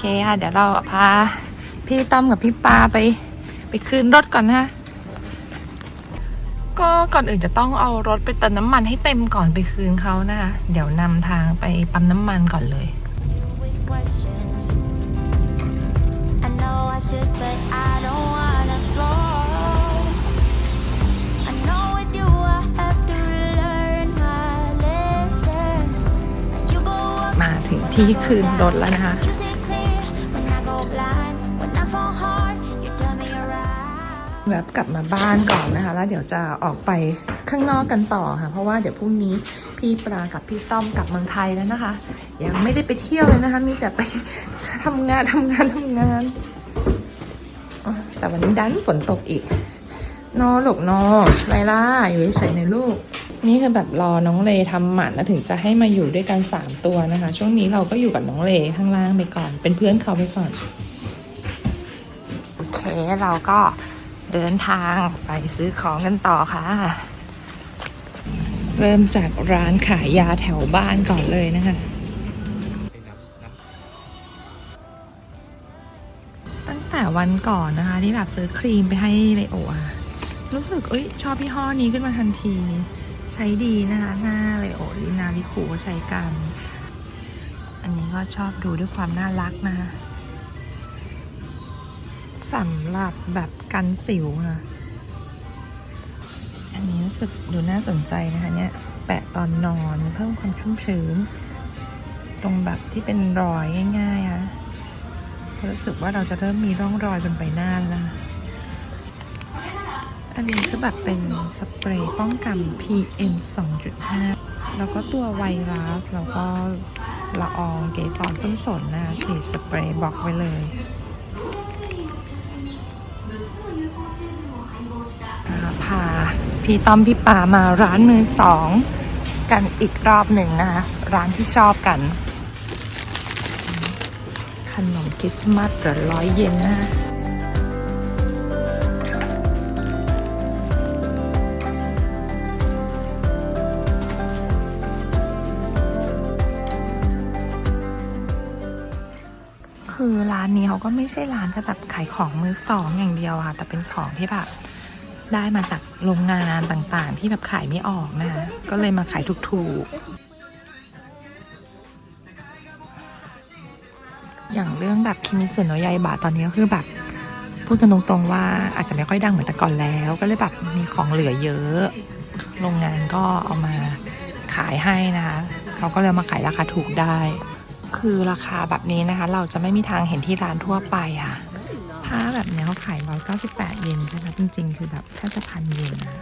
ค่ะ เดี๋ยวเราพาพี่ต้อมกับพี่ปาไป ไปคืนรถก่อนนะคะก็ก่อนอื่นจะต้องเอารถไปเติมน้ำมันให้เต็มก่อนไปคืนเขานะคะ เดี๋ยวนำทางไปปั๊มน้ำมันก่อนเลย with questions. I know I should, but I don't wanna fall. I know with you I have to learn my lessons. You go up, มาถึงที่คืนรถแล้วนะคะ แวบกลับมาบ้านก่อนนะคะ แล้วเดี๋ยวจะออกไปข้างนอกกันต่อค่ะ เพราะว่าเดี๋ยวพรุ่งนี้พี่ปลากับพี่ต้อมกลับเมืองไทยแล้วนะคะ ยังไม่ได้ไปเที่ยวเลยนะคะ มีแต่ไปทำงานทำงานทำงาน แต่วันนี้ดันฝนตกอีกนอลูกนอไลล่าอยู่เฉยในลูก นี่คือแบบรอน้องเลทำหมันแล้วถึงจะให้มาอยู่ด้วยกันสามตัวนะคะ ช่วงนี้เราก็อยู่กับน้องเลข้างล่างไปก่อน เป็นเพื่อนเขาไปก่อน โอเคเราก็ เดินทางไปซื้อของกันต่อค่ะ เริ่มจากร้านขายยาแถวบ้านก่อนเลยนะคะ ตั้งแต่วันก่อนนะคะ ที่แบบซื้อครีมไปให้เลโออะรู้สึกเอ้ยชอบพี่ห้อนี้ขึ้นมาทันที ใช้ดีนะคะหน้าเลโอลีนาลิคูใช้กัน อันนี้ก็ชอบดูด้วยความน่ารักนะคะ สำหรับแบบกันสิวค่ะ อันนี้รู้สึกดูน่าสนใจนะคะเนี่ย แปะตอนนอนเพิ่มความชุ่มชื้น ตรงแบบที่เป็นรอยง่ายๆอะเพราะรู้สึกว่าเราจะเริ่มมีร่องรอยบนใบหน้าแล้วนะอันนี้คือแบบเป็นสเปรย์ป้องกัน PM 2.5 แล้วก็ตัวไวรัสแล้วก็ละอองเกสรต้นสนนะคะฉีดสเปรย์บล็อกไว้เลย พี่ต้อมพี่ปามาร้านมือสองกันอีกรอบหนึ่งนะคะร้านที่ชอบกัน ขนมคริสต์มาสหลือร้อยเย็นนะคะคือร้านนี้เขาก็ไม่ใช่ร้านจะแบบขายของมือสองอย่างเดียวค่ะ แต่เป็นของที่แบบ ได้มาจากโรงงานต่างๆ ที่แบบขายไม่ออกนะคะก็เลยมาขายถูกๆ อย่างเรื่องแบบคิมิเซโนยายบะตอนนี้ก็คือแบบพูดกันตรงๆว่าอาจจะไม่ค่อยดังเหมือนแต่ก่อนแล้ว ก็เลยแบบมีของเหลือเยอะ โรงงานก็เอามาขายให้นะคะเขาก็เลยมาขายราคาถูกได้ คือราคาแบบนี้นะคะ เราจะไม่มีทางเห็นที่ร้านทั่วไปค่ะ ผ้าแบบเนี้ยเขาขาย 198 เยนใช่ไหมจริง ๆ คือแบบแทบจะพันเยนนะ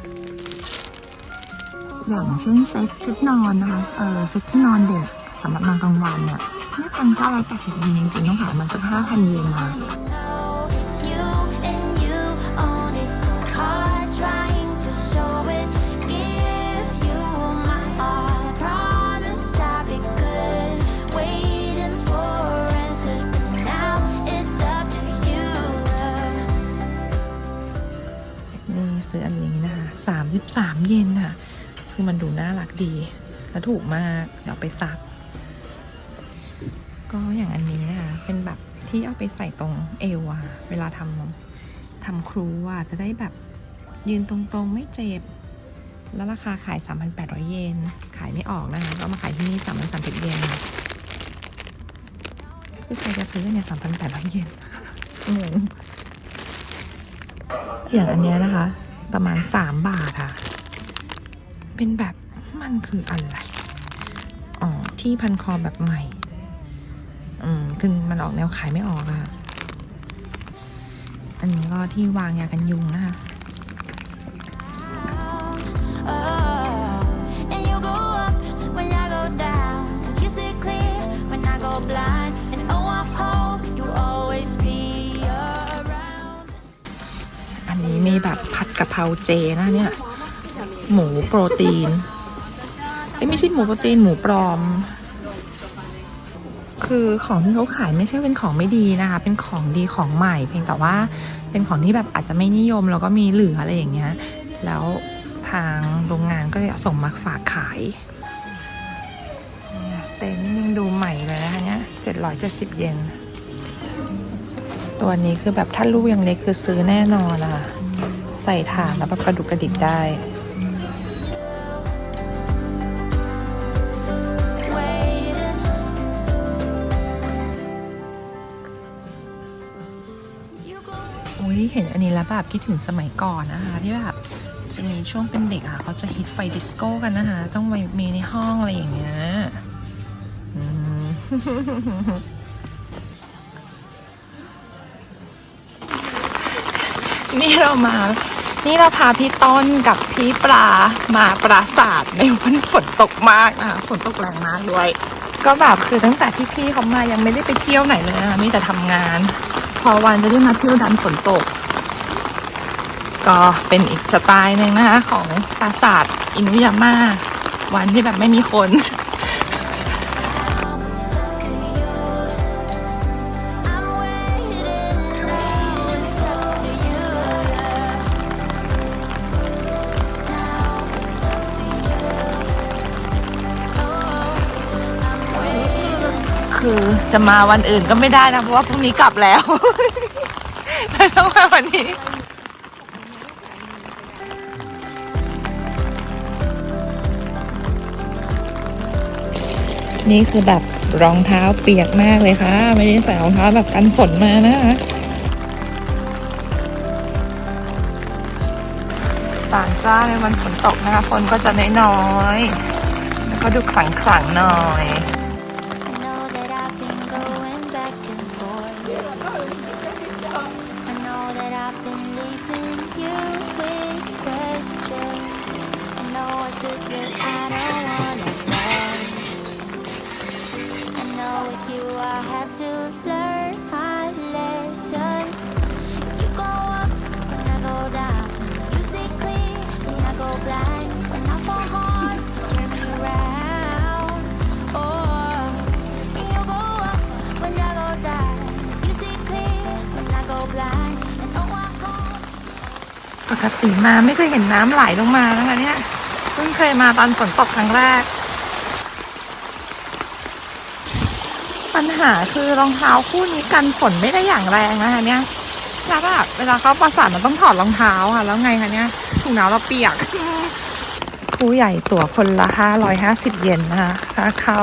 อย่างเช่นเซ็ตชุดนอนนะคะเออเซ็ตที่นอนเด็กสำหรับนอนกลางวันเนี่ยเนี่ยพันเก้าร้อยแปดสิบเยนจริงๆต้องขายมันสักห้าพันเยนนะ ซื้ออันนี้นะคะ33เยนค่ะ คือมันดูน่ารักดี และถูกมาก เดี๋ยวไปซัก ก็อย่างอันนี้นะคะ เป็นแบบที่เอาไปใส่ตรงเอวอะเวลาทำทำครูอะจะได้แบบยืนตรงๆไม่เจ็บ แล้วราคาขาย 3,800 เยน ขายไม่ออกนะคะ ก็มาขายที่นี่3,300เยนคือใครจะซื้อเนี่ย3,800 เยนงงอย่างอันเนี้ยนะคะ ประมาณ 3 บาทค่ะ เป็นแบบมันคืออะไรอ๋อที่พันคอแบบใหม่ อืมคือมันออกแนวขายไม่ออกอะค่ะอันนี้ก็ที่วางยากันยุงนะคะ มีแบบผัดกะเพราเจนะเนี่ย หมูโปรตีนเอ้ไม่ใช่หมูโปรตีนหมูปลอม คือของที่เขาขายไม่ใช่เป็นของไม่ดีนะคะ เป็นของดีของใหม่ เพียงแต่ว่าเป็นของที่แบบอาจจะไม่นิยมแล้วก็มีเหลืออะไรอย่างเงี้ย แล้วทางโรงงานก็เลยส่งมาฝากขายเต็นท์ยังดูใหม่เลยนะคะเนี่ยเจ็ดร้อยเจ็ดสิบเยนตัวนี้คือแบบถ้าลูกยังเล็กคือซื้อแน่นอนนะคะ ใส่ถาดแล้วแบบกระดุกกระดิกได้อุ้ยเห็นอันนี้แล้วแบบคิดถึงสมัยก่อนนะคะ ที่แบบจะมีช่วงเป็นเด็กอะเขาจะฮิตไฟดิสโก้กันนะคะ ต้องไปมีในห้องอะไรอย่างเงี้ยนี่เรามา นี่เราพาพี่ต้นกับพี่ปลามาปราสาทในวันฝนตกมากนะคะฝนตกแรงมากด้วย ก็แบบคือตั้งแต่ที่พี่เขามายังไม่ได้ไปเที่ยวไหนเลยนะคะมีแต่ทำงาน พอวันจะได้มาเที่ยวดันฝนตก ก็เป็นอีกสไตล์หนึ่งนะคะของปราสาทอินุยาม่าวันที่แบบไม่มีคน คือจะมาวันอื่นก็ไม่ได้นะ เพราะว่าพรุ่งนี้กลับแล้วเลยต้องมาวันนี้นี่คือแบบรองเท้าเปียกมากเลยค่ะ ไม่ได้ใส่รองเท้าแบบกันฝนมานะคะสารเจ้าในวันฝนตกนะคะ คนก็จะน้อยๆแล้วก็ดูขลังๆหน่อย ติมาไม่เคยเห็นน้ำไหลลงมานะคะเนี่ยเพิ่งเคยมาตอนฝนตกครั้งแรก ปัญหาคือรองเท้าคู่นี้กันฝนไม่ได้อย่างแรงนะคะเนี่ยแล้วแบบเวลาเขาปราสาทมันต้องถอดรองเท้าค่ะ แล้วไงคะเนี่ยถุงเท้าเราเปียกผู้ใหญ่ตั๋วคนละห้าร้อยห้าสิบเยนนะคะค่าเข้า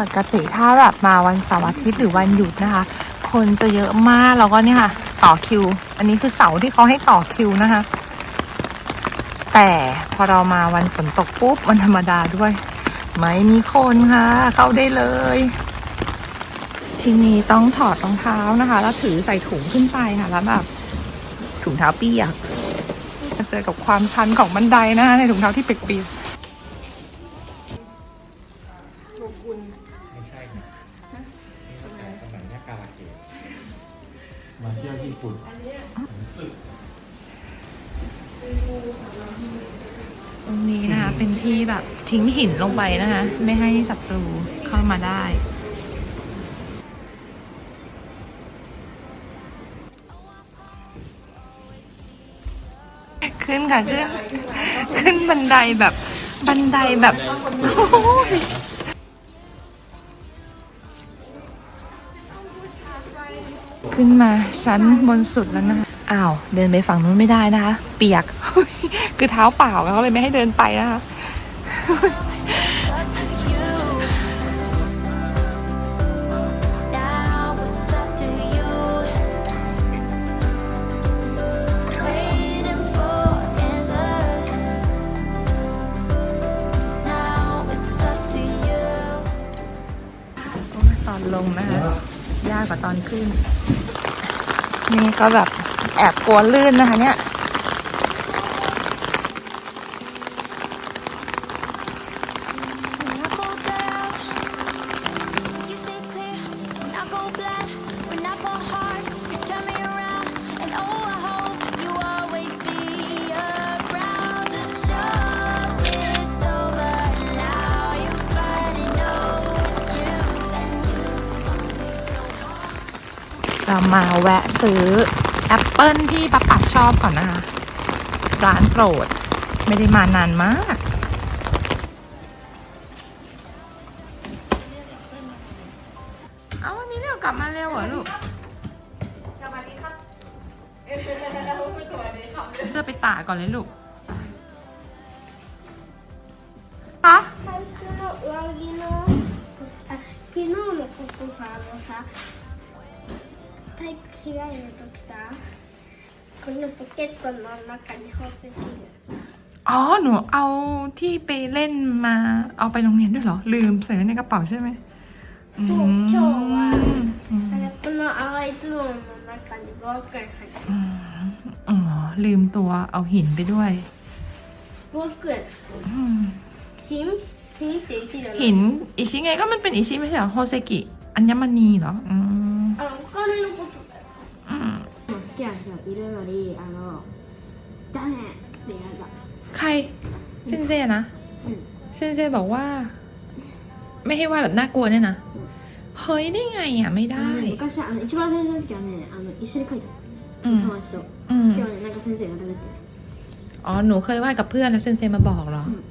ปกติถ้าแบบมาวันเสาร์อาทิตย์หรือวันหยุดนะคะ คนจะเยอะมากแล้วก็เนี่ยค่ะ ต่อคิว อันนี้คือเสาที่เขาให้ต่อคิวนะคะ แต่พอเรามาวันฝนตกปุ๊บวันธรรมดาด้วย ไม่มีคนค่ะ เข้าได้เลย ทีนี้ต้องถอดรองเท้านะคะ แล้วถือใส่ถุงขึ้นไปค่ะ แล้วแบบถุงเท้าเปียกเจอกับความชันของบันไดนะคะในถุงเท้าที่เปียกๆ ทิ้งหินลงไปนะคะ ไม่ให้ศัตรูเข้ามาได้ขึ้นค่ะขึ้นขึ้นบันไดแบบบันไดแบบขึ้นมาชั้นบนสุดแล้วนะคะอ้าว เดินไปฝั่งนู้นไม่ได้นะคะ เปียก คือเท้าเปล่าเขาเลยไม่ให้เดินไปนะคะ ตอนลงนะคะยากกว่าตอนขึ้น นี่ก็แบบแอบกลัวลื่นนะคะเนี่ย เรามาแวะซื้อแอปเปิลที่ป้าปัดชอบก่อนนะคะ ร้านโปรด ไม่ได้มานานมาก เอาวันนี้เรากลับมาเร็วเหรอลูกกลับสวัสดีครับเลือไปตาก่อนเลยลูกคะเรากินเรากินเรากินเราเนี่ยคุณครูสอนเราซะ 体育着替えの時さこのポケットの中に宝石が อ๋อ หนูเอาที่ไปเล่นมา เอาไปโรงเรียนด้วยเหรอ ลืมใส่ไว้ในกระเป๋าใช่ไหมอืม 今日はอืม あれこの淡いズボンの中にボークが入ってる อ๋อ ลืมตัวเอาหินไปด้วย ボーク อืม 金金って石じゃない หินอิชิไงก็มันเป็นอิชิไม่ใช่เหรอโฮเซกิ อัญมณีเหรอ อืม ม きな人いるのにあのダメってやだ ใครเซนเซนะ うん เซนเซบอกว่า ไม่ให้ว่าแบบน่ากลัวเนี่ยนะ เฮ้ยได้ไงอ่ะ ไม่ได้ あのね昔あの一番最初の時はねあの一緒に書いてたうん友達と、 อืม でもねなんか先生がダメって อ๋อ หนูเคยวาดกับเพื่อนแล้วเซนเซมาบอกเหรอ อืม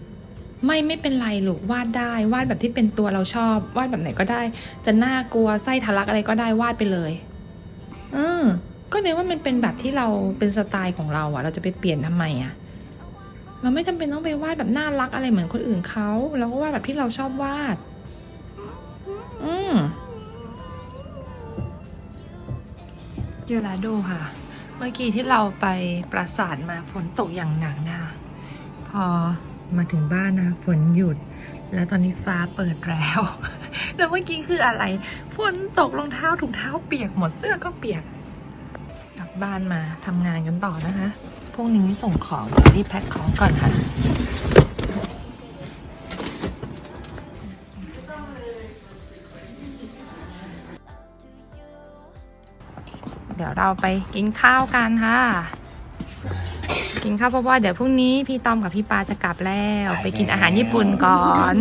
ไม่ไม่เป็นไรลูกวาดได้ วาดแบบที่เป็นตัวเราชอบ วาดแบบไหนก็ได้ จะน่ากลัวไส้ทะลักอะไรก็ได้วาดไปเลยเออ ก็เนี่ยว่ามันเป็นแบบที่เราเป็นสไตล์ของเราอะเราจะไปเปลี่ยนทำไมอะเราไม่จำเป็นต้องไปวาดแบบน่ารักอะไรเหมือนคนอื่นเขาเราก็วาดแบบที่เราชอบวาด อืมเจอลาโดค่ะ เมื่อกี้ที่เราไปปราสาทมาฝนตกอย่างหนักนะพอมาถึงบ้านนะฝนหยุด แล้วตอนนี้ฟ้าเปิดแล้ว แล้วเมื่อกี้คืออะไร ฝนตกรองเท้าถุงเท้าเปียกหมดเสื้อก็เปียก บ้านมาทำงานกันต่อนะคะพรุ่งนี้ส่งของรีบแพ็คของก่อนค่ะเดี๋ยวเราไปกินข้าวกันค่ะ กินข้าวเพราะว่าเดี๋ยวพรุ่งนี้พี่ตอมกับพี่ปาจะกลับแล้ว ไปกินอาหารญี่ปุ่นก่อน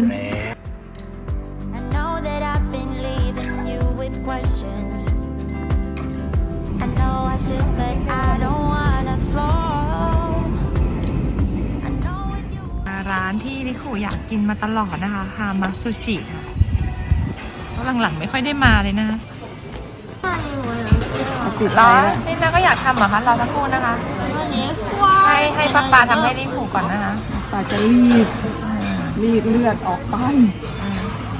ที่ลิคุอยากกินมาตลอดนะคะฮามาซูชิค่ะเพราะหลังๆไม่ค่อยได้มาเลยนะคะติดรใจอแล้วนี่นาก็อยากทำเหรอคะรอสักครู่นะคะ ให้ให้ป้าปาทำให้ลิคุก่อนนะคะปาจะรีบรีบเลือดออกไป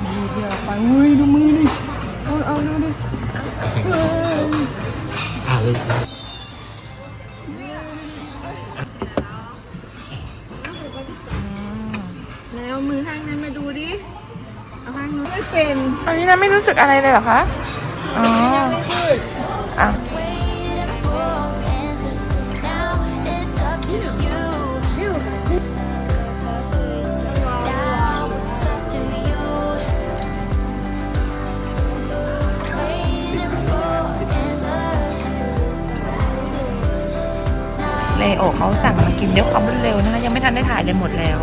รีบเลือดออกไปเฮ้ยดูมือดิเอาเอาดูดิอ่าเลย ดิเอาข้างนู้นไม่เป็นอันนี้นะไม่รู้สึกอะไรเลยเหรอคะ อ๋ออะเลโอเขาสั่งมากินด้วยความรวดเร็วนะคะ ยังไม่ทันได้ถ่ายเลยหมดแล้ว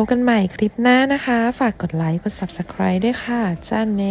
พบกันใหม่คลิปหน้านะคะ ฝากกดไลค์ กด Subscribe ด้วยค่ะจ้าเน